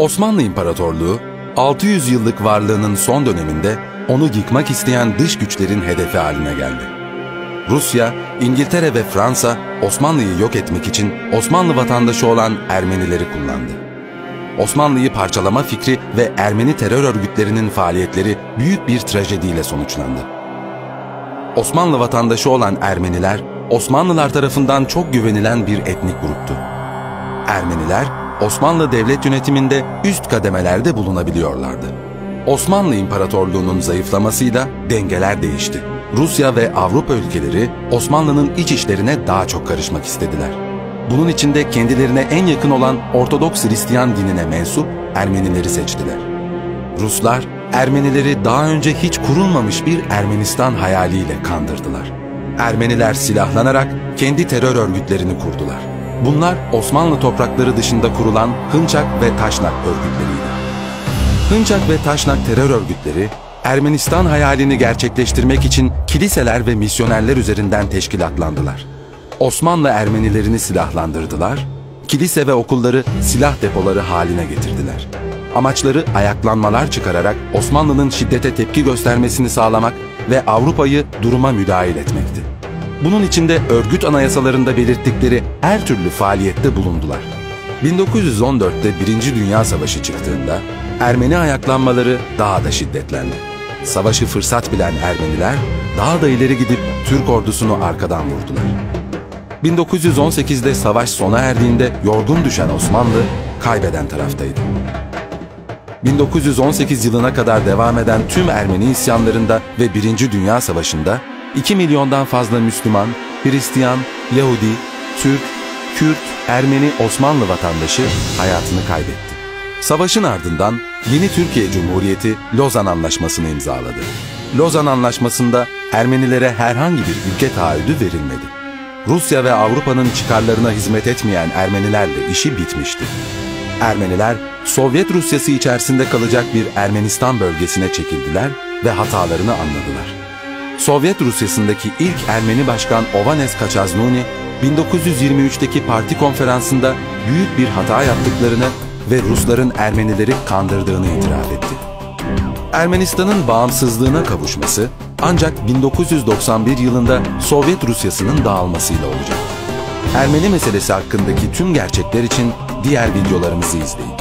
Osmanlı İmparatorluğu 600 yıllık varlığının son döneminde onu yıkmak isteyen dış güçlerin hedefi haline geldi. Rusya, İngiltere ve Fransa Osmanlı'yı yok etmek için Osmanlı vatandaşı olan Ermenileri kullandı. Osmanlı'yı parçalama fikri ve Ermeni terör örgütlerinin faaliyetleri büyük bir trajediyle sonuçlandı. Osmanlı vatandaşı olan Ermeniler, Osmanlılar tarafından çok güvenilen bir etnik gruptu. Ermeniler, Osmanlı devlet yönetiminde üst kademelerde bulunabiliyorlardı. Osmanlı İmparatorluğu'nun zayıflamasıyla dengeler değişti. Rusya ve Avrupa ülkeleri Osmanlı'nın iç işlerine daha çok karışmak istediler. Bunun için de kendilerine en yakın olan Ortodoks Hristiyan dinine mensup Ermenileri seçtiler. Ruslar, Ermenileri daha önce hiç kurulmamış bir Ermenistan hayaliyle kandırdılar. Ermeniler silahlanarak kendi terör örgütlerini kurdular. Bunlar Osmanlı toprakları dışında kurulan Hınçak ve Taşnak örgütleriydi. Hınçak ve Taşnak terör örgütleri Ermenistan hayalini gerçekleştirmek için kiliseler ve misyonerler üzerinden teşkilatlandılar. Osmanlı Ermenilerini silahlandırdılar, kilise ve okulları silah depoları haline getirdiler. Amaçları ayaklanmalar çıkararak Osmanlı'nın şiddete tepki göstermesini sağlamak ve Avrupa'yı duruma müdahil etmekti. Bunun için de örgüt anayasalarında belirttikleri her türlü faaliyette bulundular. 1914'te Birinci Dünya Savaşı çıktığında Ermeni ayaklanmaları daha da şiddetlendi. Savaşı fırsat bilen Ermeniler daha da ileri gidip Türk ordusunu arkadan vurdular. 1918'de savaş sona erdiğinde yorgun düşen Osmanlı kaybeden taraftaydı. 1918 yılına kadar devam eden tüm Ermeni isyanlarında ve Birinci Dünya Savaşı'nda 2 milyondan fazla Müslüman, Hristiyan, Yahudi, Türk, Kürt, Ermeni, Osmanlı vatandaşı hayatını kaybetti. Savaşın ardından yeni Türkiye Cumhuriyeti Lozan Anlaşması'nı imzaladı. Lozan Anlaşması'nda Ermenilere herhangi bir ülke taahhüdü verilmedi. Rusya ve Avrupa'nın çıkarlarına hizmet etmeyen Ermenilerle işi bitmişti. Ermeniler Sovyet Rusyası içerisinde kalacak bir Ermenistan bölgesine çekildiler ve hatalarını anladılar. Sovyet Rusyası'ndaki ilk Ermeni başkan Ovanes Kaçaznuni, 1923'teki parti konferansında büyük bir hata yaptıklarını ve Rusların Ermenileri kandırdığını itiraf etti. Ermenistan'ın bağımsızlığına kavuşması ancak 1991 yılında Sovyet Rusyası'nın dağılmasıyla olacak. Ermeni meselesi hakkındaki tüm gerçekler için diğer videolarımızı izleyin.